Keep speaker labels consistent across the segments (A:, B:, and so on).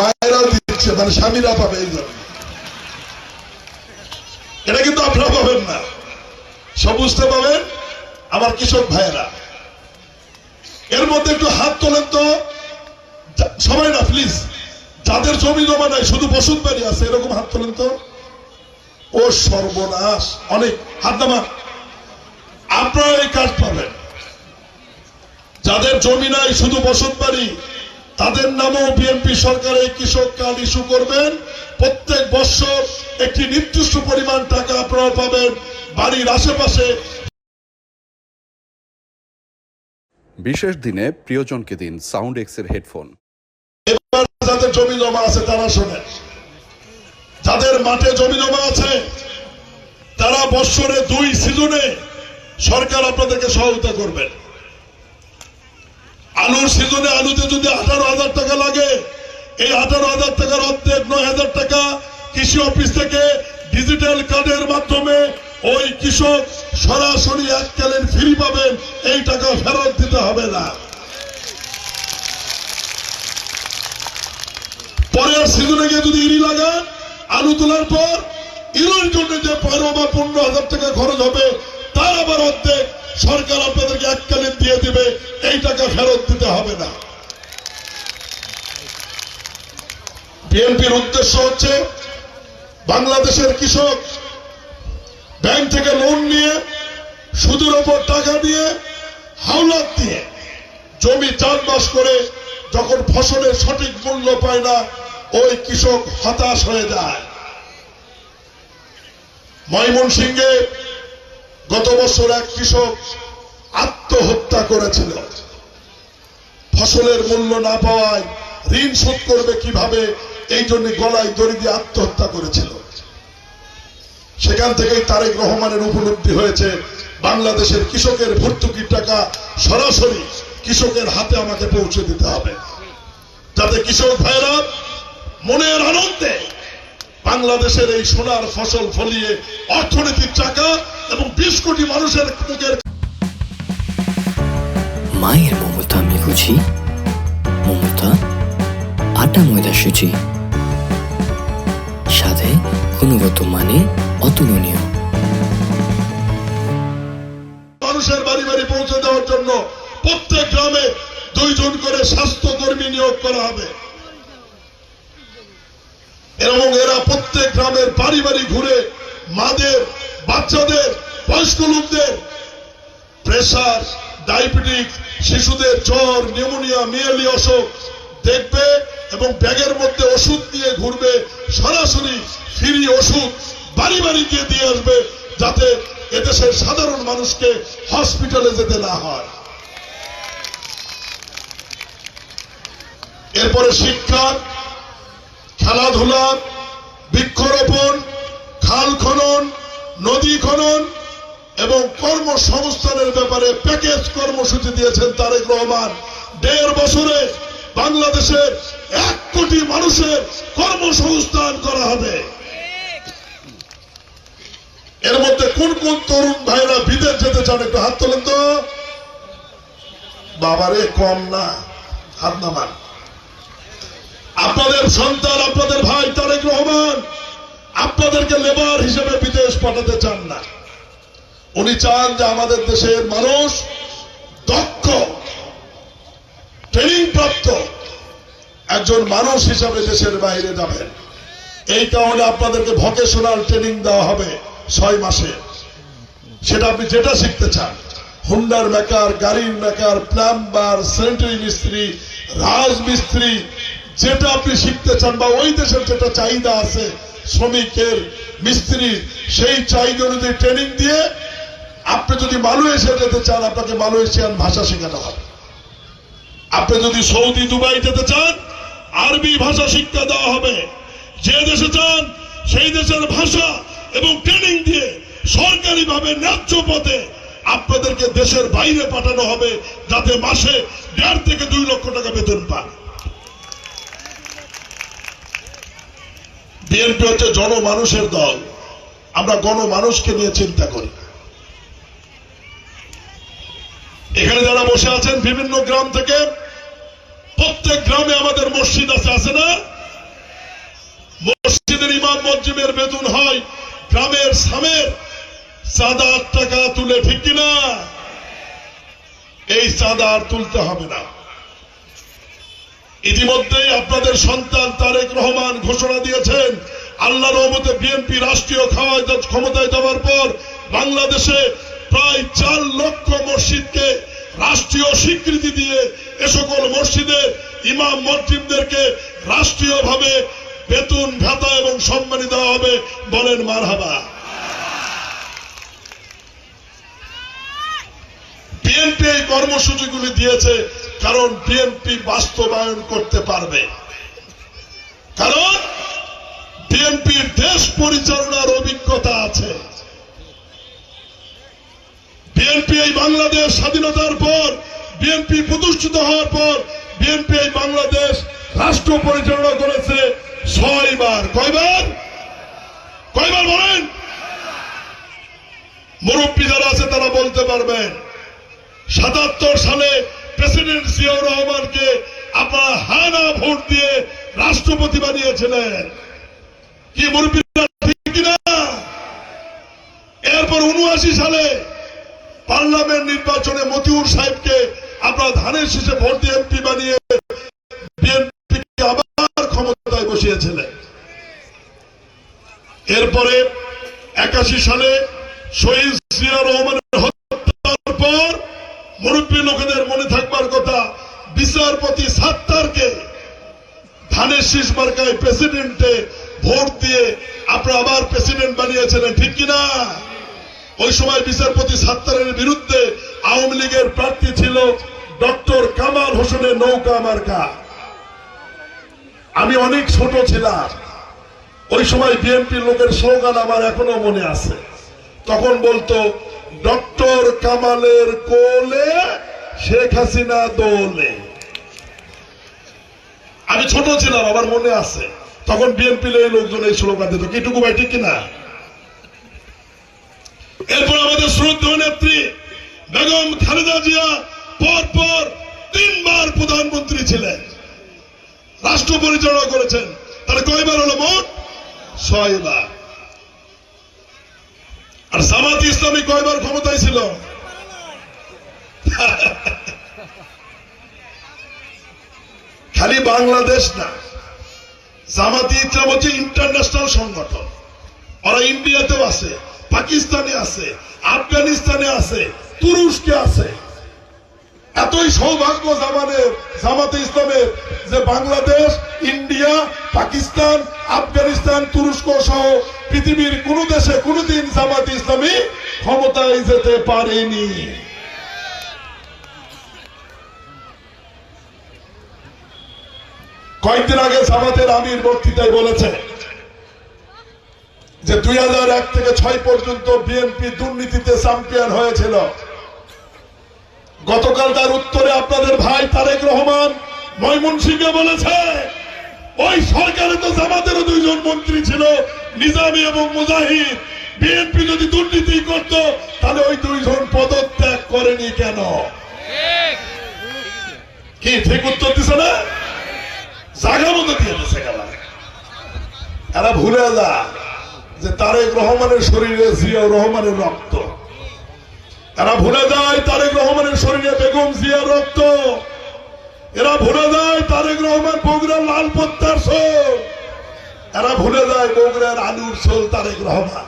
A: মায়েরাও দিচ্ছে মানে স্বামীরা পাবে এই জন্য। এটা কিন্তু আপনারা পাবেন না। সব বুঝতে পাবেন আমার কৃষক ভাইয়েরা, এর মধ্যে একটু হাত তোলেন তো। সবাই না প্লিজ যাদের জমি জমা নাই, শুধু বসত বাড়ি আছে, এরকম হাত তোলেন তো। ও সর্বনাশ, অনেক। হাত নামা। আপনারা এই কাজ পাবেন। যাদের জমি নাই, শুধু বসত বাড়ি তাদের নামেও বিএনপি সরকার এই কৃষক কার্ড ইস্যু করবেন। প্রত্যেক বছর একটি নির্দিষ্ট পরিমাণ টাকা আপনারা পাবেন বাড়ির আশেপাশে।
B: বিশেষ দিনে প্রিয়জনকে দিন সাউন্ড এক্সের হেডফোন।
A: এবার যাদের জমি জমা আছে তারা শোনেন যাদের মাঠে জমি জমা আছে তারা বৎসরে দুই সিজনে সরকার আপনাদেরকে সহায়তা করবেন। আলুর সিজনে আলুতে যদি আঠারো হাজার টাকা লাগে, এই আঠারো হাজার টাকার অর্ধেক নয় হাজার টাকা কৃষি অফিস থেকে ডিজিটাল কার্ডের মাধ্যমে ওই কৃষক সরাসরি এককালীন ফ্রি পাবেন, এই টাকা ফেরত দিতে হবে না। পরের সিজনে গিয়ে যদি ইরি লাগান, আলু তোলার পর, ইরির জন্য যে পনেরো বা পনেরো হাজার টাকা খরচ হবে, তার আবার অর্ধেক সরকার আপনাদেরকে এককালীন দিয়ে দিবে, এই টাকা ফেরত দিতে হবে না। বিএনপির উদ্দেশ্য হচ্ছে বাংলাদেশের কৃষক ব্যাংক থেকে লোন নিয়ে, সুদের ওপর টাকা দিয়ে, হাওলাত দিয়ে জমি চাষবাস করে যখন ফসলের সঠিক মূল্য পায় না, ওই কৃষক হতাশ হয়ে যায়। ময়মনসিংহে গত বছর এক কৃষক আত্মহত্যা করেছিল। ফসলের মূল্য না পাওয়ায় ঋণ শোধ করবে কীভাবে, এই জন্য গলায় দড়ি দিয়ে আত্মহত্যা করেছিল। সেখান থেকেই তারেক রহমানের উপলব্ধি হয়েছে, বাংলাদেশের কৃষকের ভর্তুকির টাকা সরাসরি কৃষকের হাতে আমাকে পৌঁছে দিতে হবে। যাতে কৃষক ভাইরা মনের আনন্দে বাংলাদেশের এই সোনার ফসল ফলিয়ে অর্থনীতির টাকা এবং বিশ কোটি মানুষের মুখের
C: মায়ের মমতা আমি বুঝি মমতা আটা ময়দা সুচি। সাথে গুণগত মানে অতুলনীয়।
A: মানুষের বাড়ি বাড়ি পৌঁছে দেওয়ার জন্য প্রত্যেক গ্রামে দুইজন করে স্বাস্থ্যকর্মী নিয়োগ করা হবে। এবং এরা প্রত্যেক গ্রামের বাড়ি বাড়ি ঘুরে মাদের বাচ্চাদের, বয়স্ক লোকদের প্রেসার ডায়াবেটিক শিশুদের জ্বর নিউমোনিয়া মিয়ালি অসুখ দেখবে এবং ব্যাগের মধ্যে ওষুধ নিয়ে ঘুরবে, সরাসরি ফ্রি ওষুধ বাড়ি বাড়ি গিয়ে দিয়ে আসবে যাতে এদেশের সাধারণ মানুষকে হসপিটালে যেতে না হয়। এরপরে শিক্ষা, খেলাধুলা, বৃক্ষরোপণ, খাল খনন নদী খনন এবং কর্মসংস্থানের ব্যাপারে প্যাকেজ কর্মসূচি দিয়েছেন তারেক রহমান। দেড় বছরে বাংলাদেশের এক কোটি মানুষের কর্মসংস্থান করা হবে। এর মধ্যে কোন কোন তরুণ ভাইরা বিদেশ যেতে চান একটু হাত তোলেন তো। বাবারে, কম না, হাত নামান। আপনাদের সন্তান, আপনাদের ভাই তারেক রহমান আপনাদেরকে লেবার হিসেবে বিদেশ পাঠাতে চান না। উনি চান যে আমাদের দেশের মানুষ দক্ষ ট্রেনিং প্রাপ্ত, একজন মানুষ হিসাবে দেশের বাইরে যাবেন। এই কারণে আপনাদেরকে ভকেশনাল ট্রেনিং দেওয়া হবে ছয় মাসে। সেটা আপনি যেটা শিখতে চান হুন্ডার মেকার গাড়ির মেকার প্লাম্বার স্যানিটারি মিস্ত্রি রাজমিস্ত্রি যেটা আপনি শিখতে চান বা ওই দেশের যেটা চাহিদা আছে শ্রমিকের মিস্ত্রি সেই চাহিদা অনুযায়ী ট্রেনিং দিয়ে আপনি যদি মালয়েশিয়া যেতে চান, আপনাকে মালয়েশিয়ান ভাষা শেখানো হবে। আপনি যদি সৌদি, দুবাই যেতে চান, আরবি ভাষা শিক্ষা দেওয়া হবে। যে দেশে চান সেই দেশের ভাষা এবং ট্রেনিং দিয়ে সরকারি ভাবে ন্যায্য পথে আপনাদেরকে দেশের বাইরে পাঠানো হবে, যাতে মাসে দেড় থেকে দুই লক্ষ টাকা বেতন পান বিএনপি হচ্ছে জনমানুষের দল। আমরা গণমানুষকে নিয়ে চিন্তা করি। এখানে যারা বসে আছেন, বিভিন্ন গ্রাম থেকে, প্রত্যেক গ্রামে আমাদের মসজিদ আছে আছে না? মসজিদের ইমাম মসজিদের বেতন হয় গ্রামের সামের। চাঁদা টাকা তুলে, ঠিক কিনা? এই চাঁদা আর তুলতে হবে না। ইতিমধ্যেই আপনাদের সন্তান তারেক রহমান ঘোষণা দিয়েছেন আল্লাহ রহমতে বিএনপি রাষ্ট্রীয় ক্ষমতায় যাওয়ার পর বাংলাদেশে প্রায় চার লক্ষ মসজিদকে রাষ্ট্রীয় স্বীকৃতি দিয়ে এ সকল মসজিদের ইমাম মসজিদদেরকে রাষ্ট্রীয়ভাবে বেতন, ভাতা এবং সম্মানী দেওয়া হবে বলেন মারহাবা। বিএনপি এই কর্মসূচিগুলি দিয়েছে কারণ বিএনপি বাস্তবায়ন করতে পারবে। কারণ বিএনপির দেশ পরিচালনার অভিজ্ঞতা আছে। বিএনপি এই বাংলাদেশ স্বাধীনতার পর বিএনপি প্রতিষ্ঠিত হওয়ার পর বিএনপি এই বাংলাদেশ রাষ্ট্র পরিচালনা করেছে ছয়বার। কয়বার? কয়বার বলেন? মুরব্বী যারা আছে তারা বলতে পারবেন, সাতাত্তর সালে প্রেসিডেন্ট জিয়াউর রহমানকে আপনারা হানা ভোট দিয়ে রাষ্ট্রপতি বানিয়েছিলেন। কি এরপর উনআশি সালে পার্লামেন্ট নির্বাচনে মতিউর সাহেবকে আপনারা ধানের শীষে ভোট দিয়ে এমপি বানিয়ে আবার ক্ষমতায় বসিয়েছিলেন। এরপরে একাশি সালে শহীদ জিয়া রহমানের মুরব্বী লোকেদের মনে থাকবার কথা, বিচারপতি সাত্তারকে ধানের শীষ মার্কায় প্রেসিডেন্টে ভোট দিয়ে আপনারা আবার প্রেসিডেন্ট বানিয়েছিলেন, ঠিক কিনা? ওই সময় বিচারপতি সাত্তারের বিরুদ্ধে আওয়ামী লীগের প্রার্থী ছিল ডক্টর কামাল হোসেনের নৌকা মার্কা। আমি অনেক ছোট ছিলাম। ওই সময় বিএনপির লোকের স্লোগান আমার এখনও মনে আছে। তখন বলতো ডক্টর কামালের কোলে শেখ হাসিনা দোলে। আমি ছোট ছিলাম, আমার মনে আছে। তখন বিএনপির এই লোকজন এই স্লোগান দিত। কিটুকু ভাই, ঠিক কিনা এরপর আমাদের শ্রদ্ধেয় নেত্রী বেগম খালেদা জিয়া পর পর তিনবার প্রধানমন্ত্রী ছিলেন। রাষ্ট্র পরিচালনা করেছেন। তাহলে কয়বার হলো মোট? ছয়বার আর জামাত ইসলামী কয়বার ক্ষমতায় ছিল? খালি বাংলাদেশ না, জামাতি ইসলাম হচ্ছে ইন্টারন্যাশনাল সংগঠন। ওরা ইন্ডিয়াতেও আছে, পাকিস্তানে আছে, আফগানিস্তানে আছে, তুরস্কে আছে। এতই সৌভাগ্য জামানের, জামাতে ইসলামের যে বাংলাদেশ, ইন্ডিয়া, পাকিস্তান, আফগানিস্তান, তুরস্ক সহ পৃথিবীর কোন দেশে কোনদিন জামাত ইসলামী ক্ষমতায় যেতে পারেনি। কয়েকদিন আগে জামাতের আমির বক্তৃতায় বলেছে যে দুই থেকে ছয় পর্যন্ত বিএনপি দুর্নীতিতে চ্যাম্পিয়ন হয়েছিল। গতকাল তার উত্তরে আপনাদের ভাই তারেক রহমান ময়মনসিংহে বলেছে, ওই সরকারে তো জামাতেরও দুইজন মন্ত্রী ছিল, নিজামী এবং মুজাহিদ। বিএনপি যদি দুর্নীতি করত, তাহলে ওই দুইজন পদত্যাগ করেনি কেন? কি, ঠিক উত্তর দিছে না? জাগা মতো দিয়ে দিছে এরা ভুলে যা যে তারেক রহমানের শরীরে জিয়াউর রহমানের রক্ত। এরা ভুলে যায় তারেক রহমানের শরীরে বেগম জিয়ার রক্ত। এরা ভুলে যায় তারেক রহমান বগুড়ার লাল পত্তার সোল এরা ভুলে যায় বগুড়ার আলুর সোল তারেক রহমান।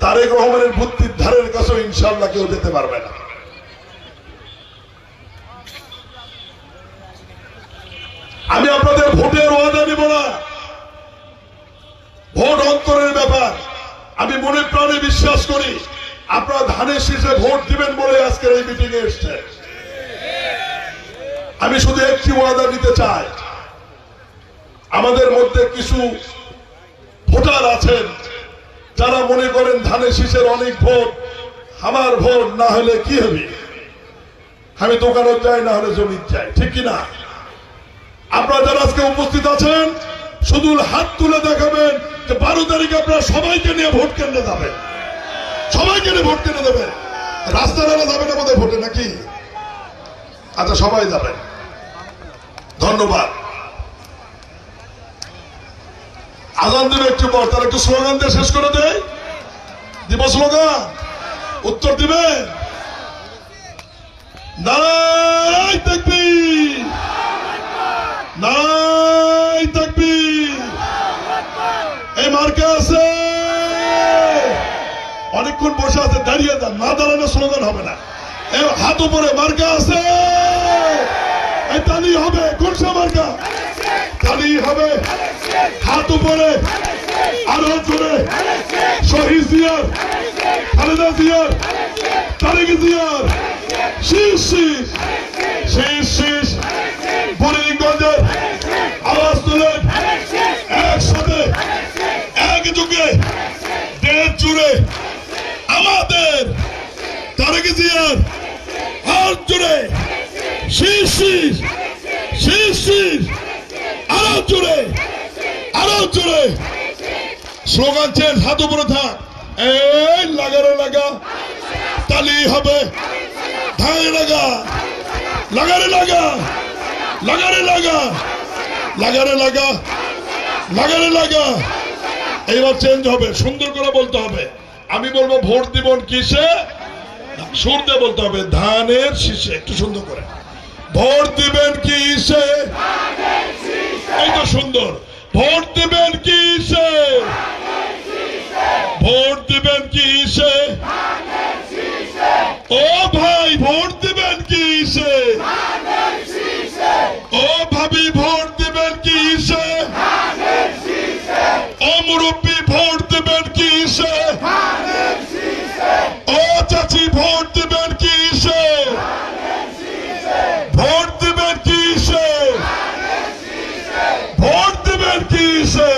A: তারেক রহমানের বুদ্ধির ধারের কাছে ইনশাল্লাহ কেউ যেতে পারবে না। আমি আপনাদের ভোটের ওয়াদা নিব না। ভোট অন্তরের ব্যাপার। আমি মনে প্রাণে বিশ্বাস করি। আপনারা ধানের শীষে ভোট দিবেন বলে আজকের এই মিটিং এ এসছে। আমি শুধু একটি ওয়াদা নিতে চাই। আমাদের মধ্যে কিছু ভোটার আছেন, যারা মনে করেন ধানের শীষের অনেক ভোট আমার ভোট, না হলে কি হবে? আমি দোকানত যাই, না হলে জমি যাই, ঠিক কিনা আপনারা যারা আজকে উপস্থিত আছেন, শুধু হাত তুলে দেখাবেন যে বারো তারিখে আপনারা সবাইকে নিয়ে ভোট কেন্দ্রে যাবেন। সবাইকে ভোট কেন্দ্রে দেবেন রাস্তা নালা যাবেন আমাদের ভোটে নাকি? আচ্ছা সবাই যাবেন ধন্যবাদ। আজান দিবে একটু পর তার একটু স্লোগান দিয়ে শেষ করে দেয় দিব স্লোগান? উত্তর দিবে? নারায় থাকবি নারায় থাকবি এই মার্কা আছে অনেকক্ষণ বসে আছে, দাঁড়িয়ে যান, না দাঁড়ানো স্লোগান হবে না। এই হাত উপরে, মার্কা আছে। তালি হবে কোনসা মার্কা? তালি হবে, হাত উপরে, আরও জোরে। শহীদ জিয়ার, খালেদা জিয়ার, তারেক জিয়ার শীষ শীষ শীষ শীষ বরিগঞ্জের আওয়াজ তুলেন একসাথে এক যুগে দেশ জুড়ে আমাদের জিয়ার হাত জুড়ে। শীষ শীষ আরও জোরে আরও জোরে স্লোগান চেঞ্জ হাত উপরে এই লাগারে লাগা, তালি হবে। ধারে লাগা, লাগারে লাগা লাগারে লাগা লাগারে লাগা লাগারে লাগা। এইবার চেঞ্জ হবে, সুন্দর করে বলতে হবে। আমি বলব ভোট দিবন কিসে? সুর বলতে হবে, ধানের শীষে, একটু সুন্দর করে। ভোট দিবেন কিসে এই তো সুন্দর। ভোট দিবেন কিসে ভোট দিবেন কিসে ও ভাই, ভোট দিবেন কিসে ও ভাবি, ভোট দিবেন কিসে ও মুরব্বী ভোট দিবেন কিসে ও চাচি ভোট দিবেন কিসে ভোট দিবেন কিসে ভোট দিবেন কিসে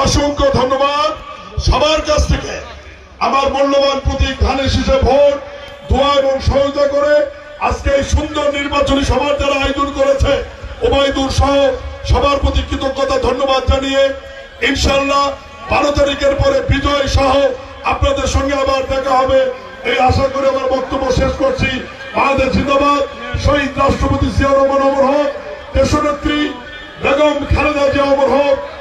A: অসংখ্য ধন্যবাদ সবার কাছ থেকে আমার প্রতীক শীষে ভোট, দোয়া এবং সহযোগিতা করে আজকে এই সুন্দর নির্বাচনী সভার যারা আয়োজন করেছে ওবায়দুর সহ সবার প্রতি কৃতজ্ঞতা, ধন্যবাদ জানিয়ে ইনশাল্লাহ বারো তারিখের পরে বিজয় সহ আপনাদের সঙ্গে আবার দেখা হবে। এই আশা করে আমার বক্তব্য শেষ করছি। বাংলাদেশ জিন্দাবাদ। শহীদ রাষ্ট্রপতি জিয়া রহমান অমর হক, দেশনেত্রী বেগম খালেদা জিয়া অমর হক।